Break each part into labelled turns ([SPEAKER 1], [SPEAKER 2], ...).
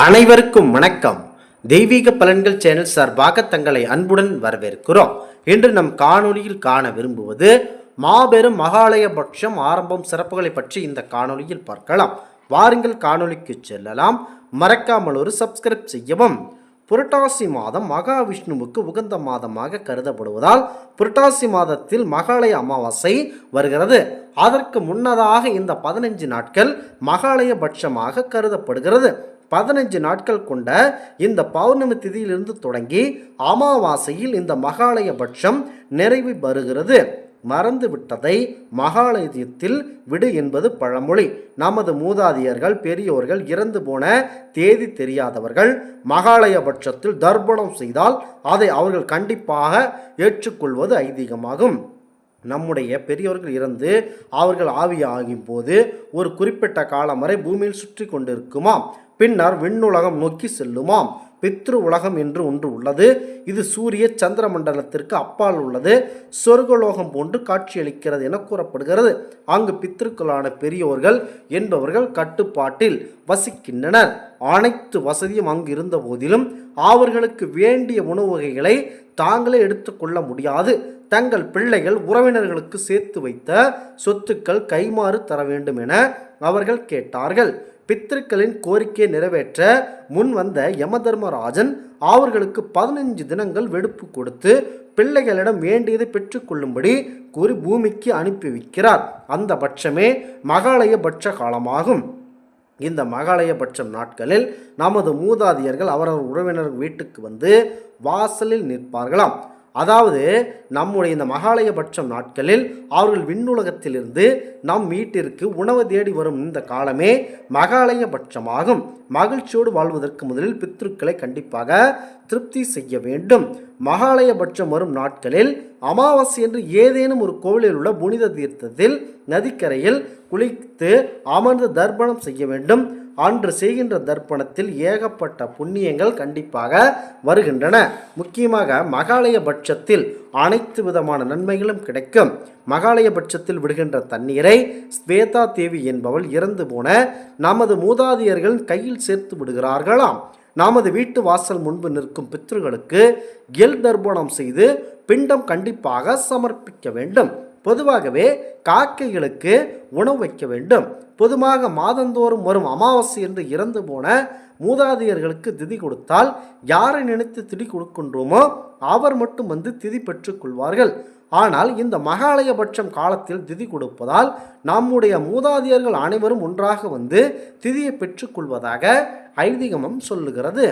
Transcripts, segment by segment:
[SPEAKER 1] அனைவருக்கும் வணக்கம். தெய்வீக பலன்கள் சேனல் சார்பாக தங்களை அன்புடன் வரவேற்கிறோம். இன்று நம் காணொலியில் காண விரும்புவது மாபெரும் மகாலயபட்சம் ஆரம்பம் சிறப்புகளை பற்றி இந்த காணொலியில் பார்க்கலாம். வாருங்கள் காணொலிக்கு செல்லலாம். மறக்காமல் ஒரு சப்ஸ்கிரைப் செய்யவும். புரட்டாசி மாதம் மகாவிஷ்ணுவுக்கு உகந்த மாதமாக கருதப்படுவதால் புரட்டாசி மாதத்தில் மகாலய அமாவாசை வருகிறது. அதற்கு முன்னதாக இந்த பதினஞ்சு நாட்கள் மகாலய பட்சமாக கருதப்படுகிறது. பதினஞ்சு நாட்கள் கொண்ட இந்த பௌர்ணமி திதியிலிருந்து தொடங்கி அமாவாசையில் இந்த மகாலய பட்சம் நிறைவு வருகிறது. மறந்து விட்டதை மகாலயத்தில் விடு என்பது பழமொழி. நமது மூதாதையர்கள் பெரியோர்கள் இறந்து போன தேதி தெரியாதவர்கள் மகாலய பட்சத்தில் தர்ப்பணம் செய்தால் அதை அவர்கள் கண்டிப்பாக ஏற்றுக்கொள்வது ஐதீகமாகும். நம்முடைய பெரியோர்கள் இறந்து அவர்கள் ஆவியாகும் போது ஒரு குறிப்பிட்ட காலம் வரை பூமியில் சுற்றி கொண்டிருக்குமாம். பின்னர் விண்ணுலகம் நோக்கி செல்லுமாம். பித்ரு உலகம் என்று ஒன்று உள்ளது. இது சூரிய சந்திர மண்டலத்திற்கு அப்பால் உள்ளது. சொர்க்கலோகம் போன்று காட்சியளிக்கிறது என கூறப்படுகிறது. அங்கு பித்ருக்களான பெரியோர்கள் என்பவர்கள் கட்டுப்பாட்டில் வசிக்கின்றனர். அனைத்து வசதியும் அங்கு இருந்த போதிலும் அவர்களுக்கு வேண்டிய உணவு வகைகளை தாங்களே எடுத்துக்கொள்ள முடியாது. தங்கள் பிள்ளைகள் உறவினர்களுக்கு சேர்த்து வைத்த சொத்துக்கள் கைமாறு தர வேண்டும் என அவர்கள் கேட்டார்கள். பித்திருக்களின் கோரிக்கையை நிறைவேற்ற முன் வந்த யமதர்மராஜன் அவர்களுக்கு பதினஞ்சு தினங்கள் வெடுப்பு கொடுத்து பிள்ளைகளிடம் வேண்டியதை பெற்றுக்கொள்ளும்படி கூறி பூமிக்கு அனுப்பி வைக்கிறார். அந்த பட்சமே மகாலயபட்ச காலமாகும். இந்த மகாலயபட்சம் நாட்களில் நமது மூதாதையர்கள் அவரவர் உறவினர் வீட்டுக்கு வந்து வாசலில் நிற்பார்களாம். அதாவது நம்முடைய இந்த மகாலயபட்சம் நாட்களில் அவர்கள் விண்ணுலகத்திலிருந்து நம் வீட்டிற்கு உணவு தேடி வரும் இந்த காலமே மகாலயபட்சமாகும். மகிழ்ச்சியோடு வாழ்வதற்கு முதலில் பித்ருக்களை கண்டிப்பாக திருப்தி செய்ய வேண்டும். மகாலயபட்சம் வரும் நாட்களில் அமாவாசை என்று ஏதேனும் ஒரு கோவிலில் உள்ள புனித தீர்த்தத்தில் நதிக்கரையில் குளித்து அமர்ந்து தர்ப்பணம் செய்ய வேண்டும். அன்று செய்கின்ற தர்ப்பணத்தில் ஏகப்பட்ட புண்ணியங்கள் கண்டிப்பாக வருகின்றன. முக்கியமாக மகாலய பட்சத்தில் அனைத்து விதமான நன்மைகளும் கிடைக்கும். மகாலய பட்சத்தில் விடுகின்ற தண்ணீரை ஸ்வேதா தேவி என்பவள் இறந்து போன நமது மூதாதையர்கள் கையில் சேர்த்து விடுகிறார்களாம். நமது வீட்டு வாசல் முன்பு நிற்கும் பித்ருகளுக்கு எல் தர்ப்பணம் செய்து பிண்டம் கண்டிப்பாக சமர்ப்பிக்க வேண்டும். பொதுவாகவே காக்கைகளுக்கு உணவு வைக்க வேண்டும். பொதுவாக மாதந்தோறும் வரும் அமாவாசை என்று இறந்து போன மூதாதையர்களுக்கு திதி கொடுத்தால் யாரை நினைத்து திதி கொடுக்கின்றோமோ அவர் மட்டும் வந்து திதி பெற்றுக்கொள்வார்கள் ஆனால் இந்த மகாலயபட்சம் காலத்தில் திதி கொடுப்பதால் நம்முடைய மூதாதையர்கள் அனைவரும் ஒன்றாக வந்து திதியை பெற்றுக்கொள்வதாக ஐதீகமம் சொல்லுகிறது.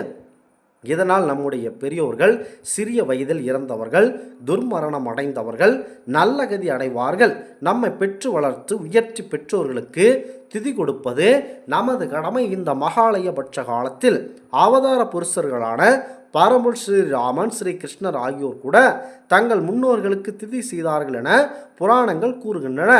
[SPEAKER 1] இதனால் நம்முடைய பெரியோர்கள் சிறிய வயதில் இறந்தவர்கள் துர்மரணம் அடைந்தவர்கள் நல்ல கதி அடைவார்கள். நம்மை பெற்று வளர்த்து உயர்த்தி பெற்றோர்களுக்கு திதி கொடுப்பது நமது கடமை. இந்த மகாலயபட்ச காலத்தில் அவதார புருஷர்களான பரமுல் ஸ்ரீராமன் ஸ்ரீ கிருஷ்ணர் ஆகியோர் கூட தங்கள் முன்னோர்களுக்கு திதி செய்தார்கள் என புராணங்கள் கூறுகின்றன.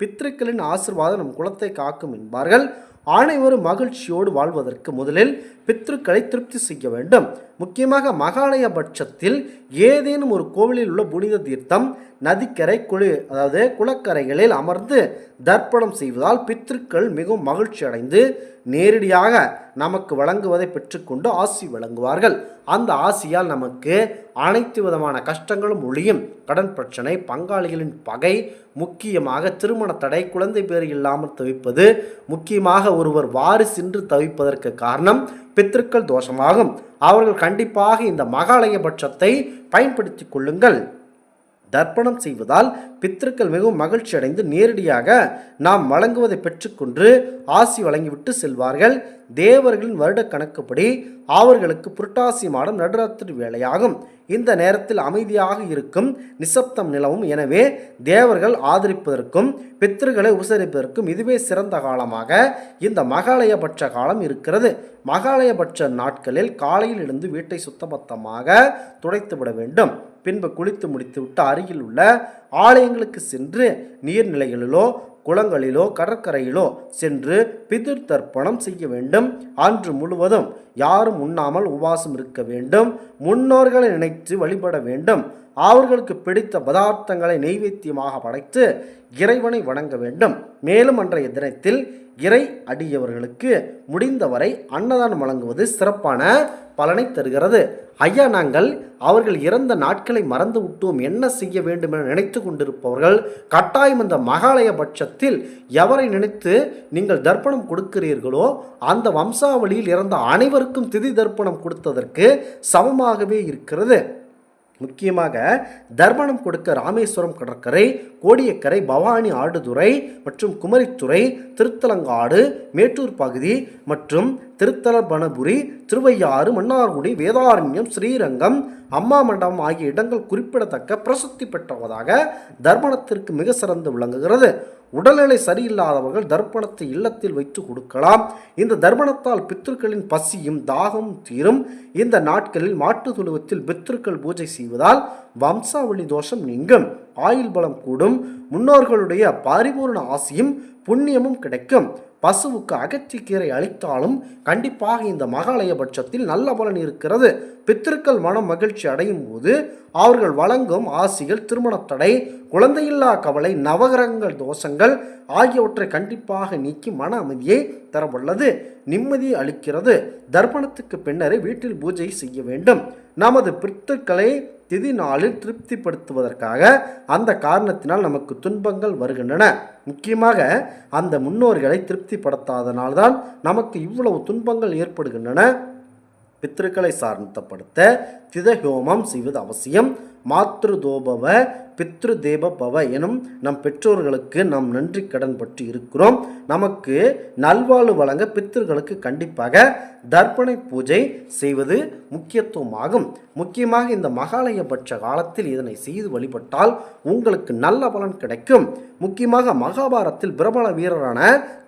[SPEAKER 1] பித்ருக்களின் ஆசிர்வாதம் நம் குலத்தை காக்கும் என்பார்கள். அனைவரும் மகிழ்ச்சியோடு வாழ்வதற்கு முதலில் பித்ருக்களை திருப்தி செய்ய வேண்டும். முக்கியமாக மகாலய பட்சத்தில் ஏதேனும் ஒரு கோவிலில் உள்ள புனித தீர்த்தம் நதிக்கரை குளி அதாவது குளக்கரைகளில் அமர்ந்து தர்ப்பணம் செய்வதால் பித்திருக்கள் மிகவும் மகிழ்ச்சி அடைந்து நேரடியாக நமக்கு வழங்குவதை பெற்றுக்கொண்டு ஆசி வழங்குவார்கள். அந்த ஆசியால் நமக்கு அனைத்து விதமான கஷ்டங்களும் ஒழியும். கடன் பிரச்சனை பங்காளிகளின் பகை முக்கியமாக திருமண தடை குழந்தை பேர் இல்லாமல் தவிப்பது முக்கியமாக ஒருவர் வாரிசின்று தவிப்பதற்கு காரணம் பித்திருக்கள் தோஷமாகும். அவர்கள் கண்டிப்பாக இந்த மகாலய பட்சத்தை பயன்படுத்தி கொள்ளுங்கள். தர்ப்பணம் செய்வதால் பித்திருக்கள் மிகவும் மகிழ்ச்சி அடைந்து நேரடியாக நாம் வழங்குவதை பெற்றுக்கொண்டு ஆசி வழங்கிவிட்டு செல்வார்கள். தேவர்களின் வருட கணக்குப்படி அவர்களுக்கு புரட்டாசி மாதம் நடுராத்திரி வேலையாகும் இந்த நேரத்தில் அமைதியாக இருக்கும் நிசப்தம் நிலவும். எனவே தேவர்கள் ஆதரிப்பதற்கும் பித்திருக்களை உபசரிப்பதற்கும் இதுவே சிறந்த காலமாக இந்த மகாலயபட்ச காலம் இருக்கிறது. மகாலயபட்ச நாட்களில் காலையில் இருந்து வீட்டை சுத்தபத்தமாக துடைத்துவிட வேண்டும். பின்பு குளித்து முடித்துவிட்டு அருகில் உள்ள ஆலயங்களுக்கு சென்று நீர்நிலைகளிலோ குளங்களிலோ கடற்கரையிலோ சென்று பிதிர் தர்ப்பணம் செய்ய வேண்டும். அன்று முழுவதும் யாரும் உண்ணாமல் உபவாசம் இருக்க வேண்டும். முன்னோர்களை நினைத்து வழிபட வேண்டும். அவர்களுக்கு பிடித்த பதார்த்தங்களை நெய்வேத்தியமாக படைத்து இறைவனை வணங்க வேண்டும். மேலும் அன்றைய தினத்தில் இறை அடியவர்களுக்கு முடிந்தவரை அன்னதானம் வழங்குவது சிறப்பான பலனை தருகிறது. ஐயா நாங்கள் அவர்கள் இறந்த நாட்களை மறந்து விட்டோம். என்ன செய்ய வேண்டும் என நினைத்து கொண்டிருப்பவர்கள் கட்டாயம் இந்த மகாலய பட்சத்தில் எவரை நினைத்து நீங்கள் தர்ப்பணம் கொடுக்கிறீர்களோ அந்த வம்சாவளியில் இறந்த அனைவருக்கும் திதி தர்ப்பணம் கொடுத்ததற்கு சமமாகவே இருக்கிறது. முக்கியமாக தர்மணம் கொடுக்க ராமேஸ்வரம் கடற்கரை கோடியக்கரை பவானி ஆடுதுறை மற்றும் குமரித்துறை திருத்தலங்காடு மேட்டூர் பகுதி மற்றும் திருத்தலபனபுரி திருவையாறு மன்னார்குடி வேதாரண்யம் ஸ்ரீரங்கம் அம்மா மண்டபம் ஆகிய இடங்கள் குறிப்பிடத்தக்க பிரசித்தி பெற்றவதாக தர்மணத்திற்கு மிக சிறந்து விளங்குகிறது. உடல்நிலை சரியில்லாதவர்கள் தர்ப்பணத்தை இல்லத்தில் வைத்து கொடுக்கலாம். இந்த தர்ப்பணத்தால் பித்திருக்களின் பசியும் தாகமும் தீரும். இந்த நாட்களில் மாட்டு துழுவத்தில் பித்திருக்கள் பூஜை செய்வதால் வம்சாவளி தோஷம் நீங்கும். ஆயுள் பலம் கூடும். முன்னோர்களுடைய பரிபூர்ண ஆசியும் புண்ணியமும் கிடைக்கும். பசுவுக்கு அகற்றிக்கீரை அளித்தாலும் கண்டிப்பாக இந்த மகாலய பட்சத்தில் நல்ல பலன் இருக்கிறது. பித்திருக்கள் மனம் மகிழ்ச்சி அடையும் போது அவர்கள் வழங்கும் ஆசிகள் திருமணத்தடை குழந்தையில்லா கவலை நவகிரகங்கள் தோஷங்கள் ஆகியவற்றை கண்டிப்பாக நீக்கி மன அமைதியை தரவுள்ளது நிம்மதியை அளிக்கிறது. தர்ப்பணத்துக்கு பின்னரே வீட்டில் பூஜை செய்ய வேண்டும். நமது பித்துக்களை திதி நாளில் திருப்திப்படுத்துவதற்காக அந்த காரணத்தினால் நமக்கு துன்பங்கள் வருகின்றன. முக்கியமாக அந்த முன்னோர்களை திருப்திப்படுத்தாதனால்தான் நமக்கு இவ்வளவு துன்பங்கள் ஏற்படுகின்றன. பித்திருக்களை சார்ந்தப்படுத்த திதஹோமம் செய்வது அவசியம். மாத்ருதோபவ பித்ரு தேவ பவ எனும் நம் பெற்றோர்களுக்கு நாம் நன்றி கடன் பற்றி இருக்கிறோம். நமக்கு நல்வாழ்வு வழங்க பித்தர்களுக்கு கண்டிப்பாக தர்ப்பணை பூஜை செய்வது முக்கியத்துவமாகும். முக்கியமாக இந்த மகாலயபட்ச காலத்தில் இதனை செய்து வழிபட்டால் உங்களுக்கு நல்ல பலன் கிடைக்கும். முக்கியமாக மகாபாரத்தில் பிரபல வீரரான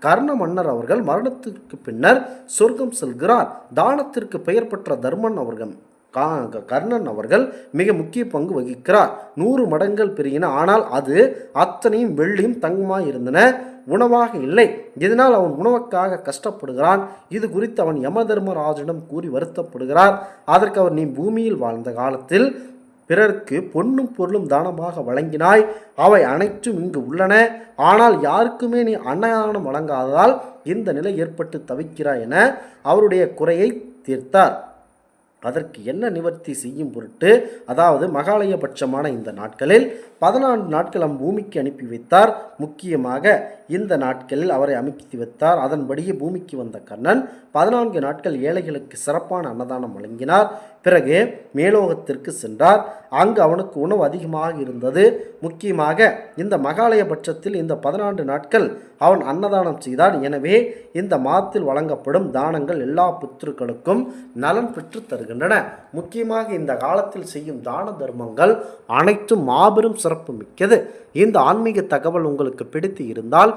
[SPEAKER 1] கர்ண மன்னர் அவர்கள் மரணத்திற்கு பின்னர் சொர்க்கம் செல்கிறார். தானத்திற்கு பெயர் பெற்ற தர்மன் அவர்கள் கா- கர்ணன் அவர்கள் மிக முக்கிய பங்கு வகிக்கிறார். நூறு மடங்கள் பெருகின ஆனால் அது அத்தனையும் வெள்ளியும் தங்கமாக இருந்தன. உணவாக இல்லை. இதனால் அவன் உணவுக்காக கஷ்டப்படுகிறான்? இது குறித்து அவன் யம தர்மராஜனிடம் கூறி வருத்தப்படுகிறார். அதற்கு அவர் நீ பூமியில் வாழ்ந்த காலத்தில் பிறர்க்கு பொன்னும் பொருளும் தானமாக வழங்கினாய். அவை அனைத்தும் இங்கு உள்ளன. ஆனால் யாருக்குமே நீ அன்னதானம் வழங்காததால் இந்த நிலை ஏற்பட்டு தவிக்கிறாய் என அவருடைய குறையை தீர்த்தார். அதற்கு என்ன நிவர்த்தி செய்யும் பொருட்டு அதாவது மகாலயபட்சமான இந்த நாட்களில் பதினான்கு நாட்கள் நம் பூமிக்கு அனுப்பி வைத்தார். முக்கியமாக இந்த நாட்களில் அவரை அமைத்து வைத்தார். அதன்படியே பூமிக்கு வந்த கர்ணன் பதினான்கு நாட்கள் ஏழைகளுக்கு சிறப்பான அன்னதானம் வழங்கினார். பிறகு மேலோகத்திற்கு சென்றார். அங்கு அவனுக்கு உணவு அதிகமாக இருந்தது. முக்கியமாக இந்த மகாலய பட்சத்தில் இந்த பதினான்கு நாட்கள் அவன் அன்னதானம் செய்தான். எனவே இந்த மாதத்தில் வழங்கப்படும் தானங்கள் எல்லா புத்திருக்களுக்கும் நலன் பெற்று தருகின்றன. முக்கியமாக இந்த காலத்தில் செய்யும் தான தர்மங்கள் அனைத்தும் மாபெரும் சிறப்பு மிக்கது. இந்த ஆன்மீக தகவல் உங்களுக்கு பிடித்து இருந்தால்